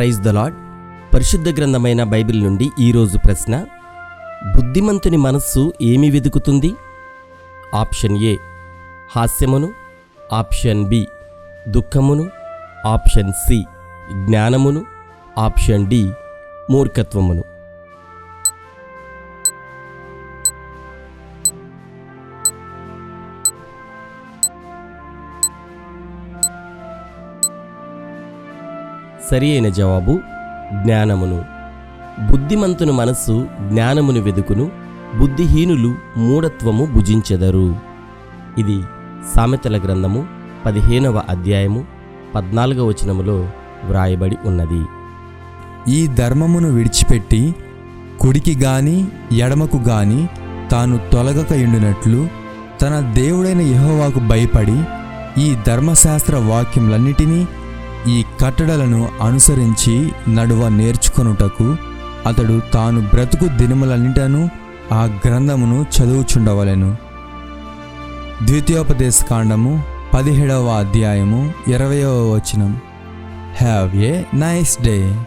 Praise the lord పరిశుద్ధ గ్రంథమైన Bible నుండి ఈరోజు ప్రశ్న బుద్ధిమంతుని మనస్సు ఏమి వెతుకుతుంది? ఆప్షన్ ఏ హాస్యమును. ఆప్షన్ బి దుఃఖమును. ఆప్షన్ సి జ్ఞానమును. ఆప్షన్ డి మూర్ఖత్వమును. సరి అయిన జవాబు జ్ఞానమును. బుద్ధిమంతుని మనస్సు జ్ఞానమును వెదుకును బుద్ధిహీనులు మూఢత్వము భుజించెదరు. ఇది సామెతల గ్రంథము పదిహేనవ అధ్యాయము పద్నాలుగవ వచనములో వ్రాయబడి ఉన్నది. ఈ ధర్మమును విడిచిపెట్టి కుడికి గాని ఎడమకు గాని తాను తొలగక ఎండునట్లు తన దేవుడైన యహోవాకు భయపడి ఈ ధర్మశాస్త్ర వాక్యములన్నిటినీ ఈ కట్టడలను అనుసరించి నడువ నేర్చుకొనుటకు అతడు తాను బ్రతుకు దినములన్నిటను ఆ గ్రంథమును చదువుచుండవలెను. ద్వితీయోపదేశ కాండము పదిహేడవ అధ్యాయము ఇరవయవ వచనం. Have a nice day